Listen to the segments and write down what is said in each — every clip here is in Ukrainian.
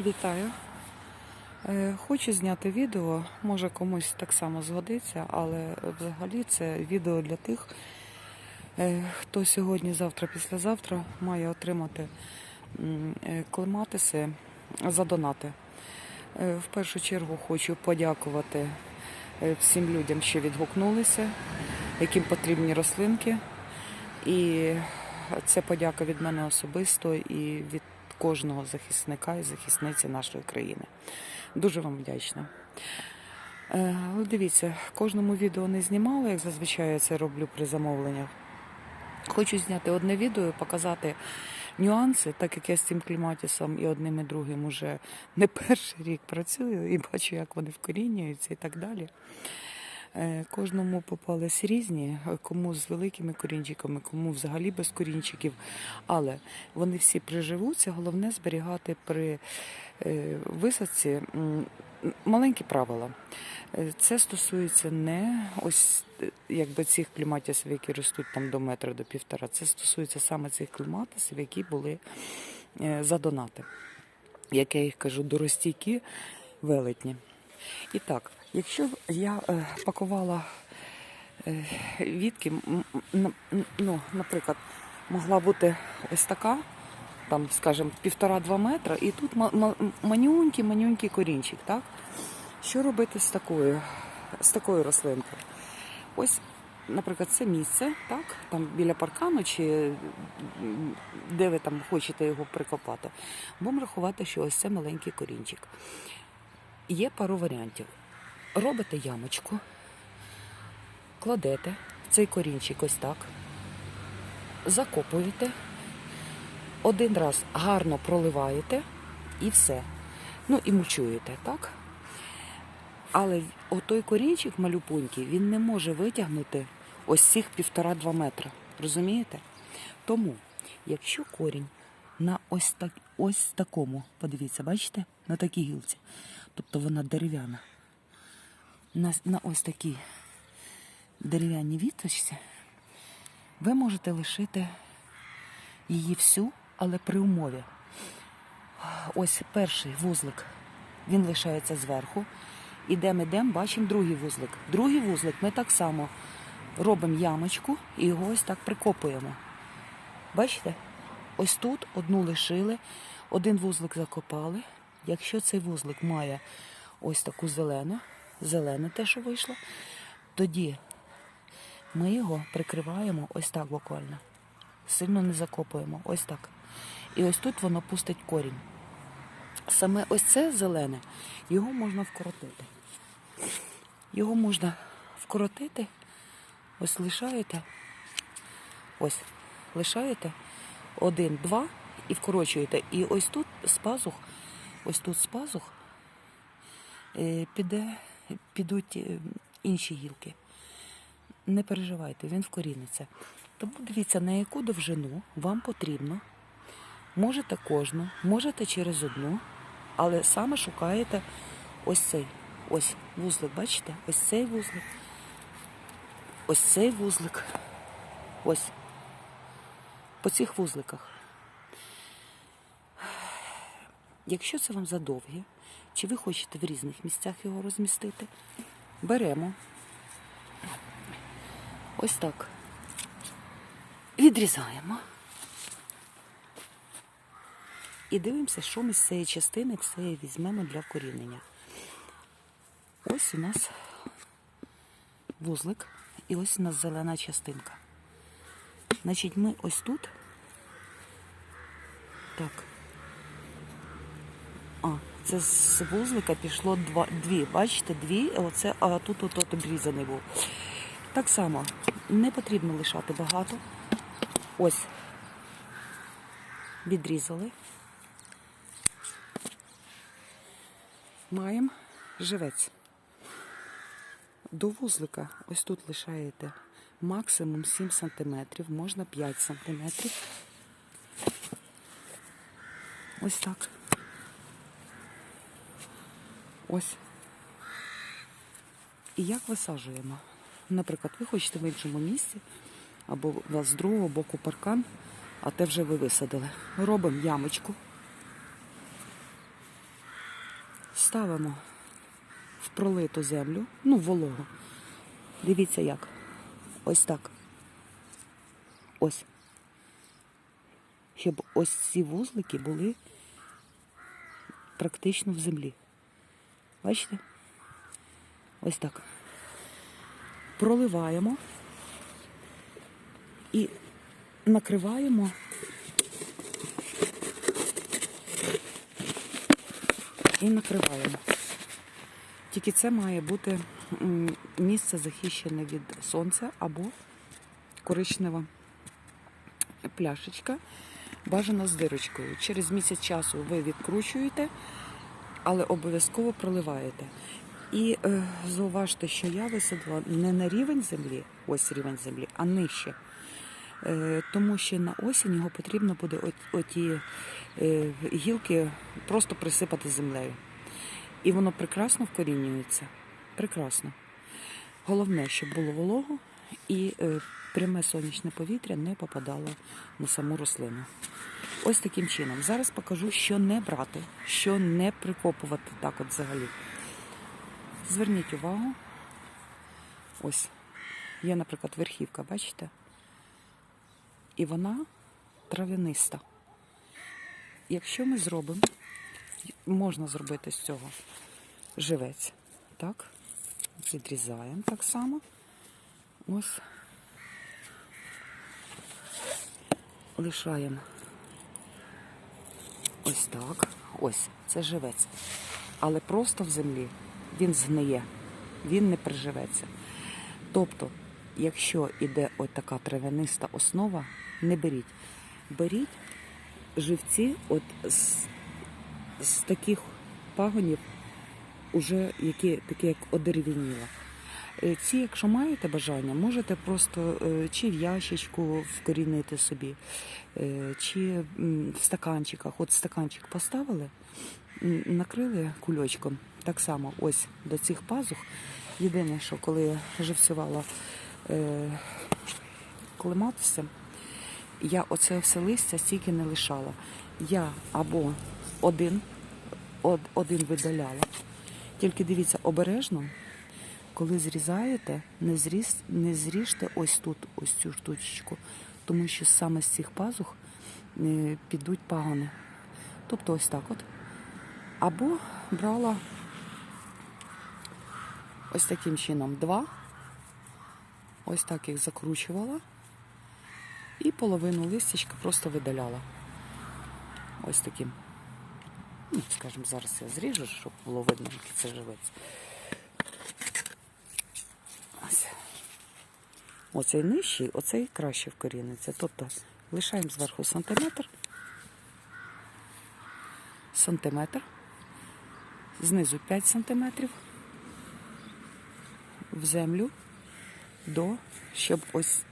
Вітаю. Е, Хочу зняти відео, може комусь так само згодиться, але взагалі це відео для тих, е, хто сьогодні, завтра, післязавтра має отримати е, клематиси за донати. В першу чергу хочу подякувати всім людям, що відгукнулися, яким потрібні рослинки. І це подяка від мене особисто і від кожного захисника і захисниці нашої країни. Дуже вам вдячна. Е, Дивіться, кожному відео не знімала, як зазвичай я це роблю при замовленнях. Хочу зняти одне відео і показати нюанси, так як я з цим кліматісом і одним і другим уже не перший рік працюю і бачу, як вони вкорінюються і так далі. Е, Кожному попались різні, кому з великими корінчиками, кому взагалі без корінчиків. Але вони всі приживуться. Головне зберігати при е, висадці маленькі правила. Е, Це стосується не ось якби цих кліматисів, які ростуть там до метра, до півтора. Це стосується саме цих кліматисів, які були за донати. Як я їх кажу, доростійкі велетні. І так, якщо я е, пакувала е, м, ну, наприклад, могла бути ось така, там, скажімо, півтора-два метра, і тут ма- ма- манюнький, манюнький корінчик, так? Що робити з такою, з такою рослинкою? Ось, наприклад, це місце, так, там біля паркану, чи де ви там хочете його прикопати. Будемо рахувати, що ось це маленький корінчик. Є пару варіантів. Робите ямочку, кладете цей корінчик ось так, закопуєте, один раз гарно проливаєте і все. Ну і мульчуєте, так? Але отой корінчик малюпунький, він не може витягнути ось цих півтора-два метра. Розумієте? Тому, якщо корінь на ось, так, ось такому, подивіться, бачите, на такій гілці, тобто вона дерев'яна, на, на ось такій дерев'яній віточці, ви можете лишити її всю, але при умові. Ось перший вузлик, він лишається зверху. Ідемо, ідемо, бачимо другий вузлик. Другий вузлик ми так само робимо ямочку і його ось так прикопуємо. Бачите? Ось тут одну лишили, один вузлик закопали. Якщо цей вузлик має ось таку зелену, зелене те, що вийшло, тоді ми його прикриваємо ось так буквально. Сильно не закопуємо, ось так. І ось тут воно пустить корінь. Саме ось це зелене, його можна вкоротити. Його можна вкоротити, ось лишаєте, ось, лишаєте один, два і вкорочуєте. І ось тут з пазух, ось тут з пазух е, піде, підуть е, інші гілки. Не переживайте, він вкоріниться. Тому дивіться, на яку довжину вам потрібно. Можете кожну, можете через одну, але саме шукаєте ось цей. Ось вузлик, бачите? Ось цей вузлик. Ось цей вузлик. Ось. По цих вузликах. Якщо це вам задовге, чи ви хочете в різних місцях його розмістити, беремо ось так. Відрізаємо. І дивимося, що ми з цієї частини все візьмемо для вкорінення. Ось у нас вузлик і ось у нас зелена частинка. Значить, ми ось тут. Так. А, це з вузлика пішло два, дві. Бачите, дві, оце, а тут от, от обрізаний був. Так само не потрібно лишати багато. Ось. Відрізали. Маємо живець. До вузлика ось тут лишаєте максимум 7 см, можна 5 см. Ось так. Ось. І як висаджуємо? Наприклад, ви хочете в іншому місці, або у вас з другого боку паркан, а те вже ви висадили. Робимо ямочку. ставимо в пролиту землю, ну, вологу. Дивіться як. Ось так. Ось. Щоб ось ці вузлики були практично в землі. Бачите? Ось так. Проливаємо і накриваємо і накриваємо. Тільки це має бути місце захищене від сонця або коричнева пляшечка, бажано з дирочкою. Через місяць часу ви відкручуєте, але обов'язково проливаєте. І е, зауважте, що я висадила не на рівень землі, ось рівень землі, а нижче. Е, тому що на осінь його потрібно буде оті е, гілки просто присипати землею. І воно прекрасно вкорінюється. Прекрасно. Головне, щоб було волого і е, пряме сонячне повітря не попадало на саму рослину. Ось таким чином. Зараз покажу, що не брати, що не прикопувати так от взагалі. Зверніть увагу. Ось. Є, наприклад, верхівка, бачите? І вона трав'яниста. Якщо ми зробимо, можна зробити з цього живець. Так, відрізаємо так само. Ось. Лишаємо. Ось так. Ось, це живець. Але просто в землі він згниє, він не приживеться. Тобто, якщо іде ось така травяниста основа, не беріть. Беріть живці от з, з таких пагонів, уже які такі як одерев'яніла. Е, Ці, якщо маєте бажання, можете просто е, чи в ящичку вкорінити собі, е, чи в стаканчиках. От стаканчик поставили, накрили кульочком. Так само ось до цих пазух. Єдине, що коли я живцювала клематися, я оце все листя стільки не лишала. Я або один, од, один видаляла. Тільки дивіться, обережно, коли зрізаєте, не, зріз, не зріжте ось тут, ось цю штучку, тому що саме з цих пазух е, підуть пагони. Тобто ось так от. Або брала ось таким чином два, ось так їх закручувала і половину листячка просто видаляла. Ось таким. Ну, скажімо, зараз я зріжу, щоб було видно, який це живець. Ось. Оцей нижчий, оцей краще вкоріниться. Тобто лишаємо зверху сантиметр, сантиметр, знизу 5 сантиметрів в землю до, щоб ось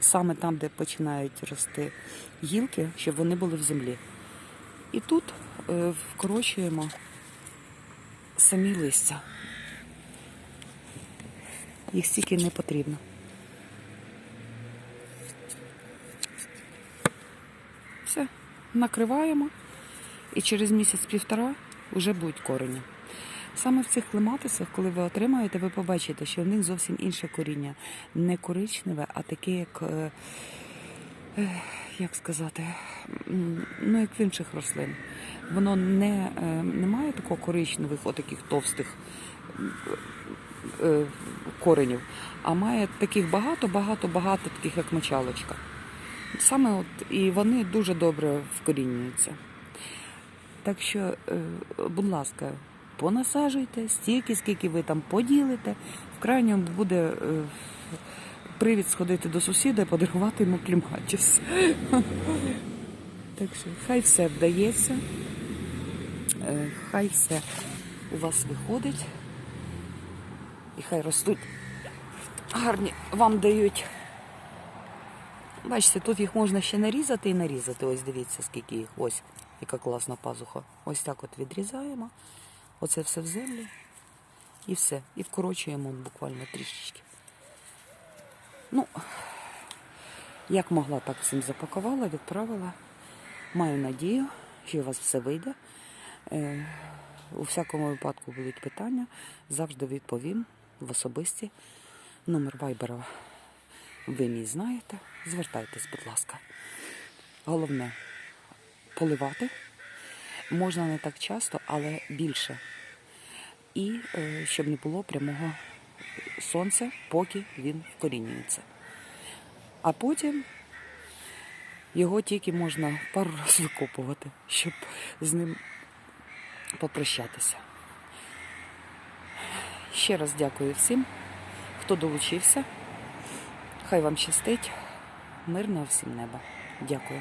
саме там, де починають рости гілки, щоб вони були в землі. І тут е, вкорочуємо самі листя. Їх стільки не потрібно. Все, накриваємо і через місяць-півтора вже будуть корені. Саме в цих клематисах, коли ви отримаєте, ви побачите, що в них зовсім інше коріння. Не коричневе, а таке, як, е, як сказати, ну як в інших рослин. Воно не, е, не має такого коричневих, отаких товстих коренів, а має таких багато-багато-багато, таких як мочалочка. Саме от і вони дуже добре вкорінюються. Так що, е, будь ласка, понасаджуйте стільки, скільки ви там поділите. В крайньому буде е, привід сходити до сусіда і подарувати йому кліматіс. Так що хай все вдається, е, хай все у вас виходить. І хай ростуть гарні, вам дають. Бачите, тут їх можна ще нарізати і нарізати. Ось дивіться, скільки їх. Ось, яка класна пазуха. Ось так от відрізаємо. Оце все в землю. І все. І вкорочуємо буквально трішечки. Ну, як могла, так всім запакувала, відправила. Маю надію, що у вас все вийде. Е, у всякому випадку будуть питання, завжди відповім в особисті. Номер вайбера ви мій знаєте. Звертайтесь, будь ласка. Головне поливати. Можна не так часто, але більше. І е, щоб не було прямого сонця, поки він вкорінюється. А потім його тільки можна пару разів викопувати, щоб з ним попрощатися. Ще раз дякую всім, хто долучився. Хай вам щастить. Мирного всім неба. Дякую.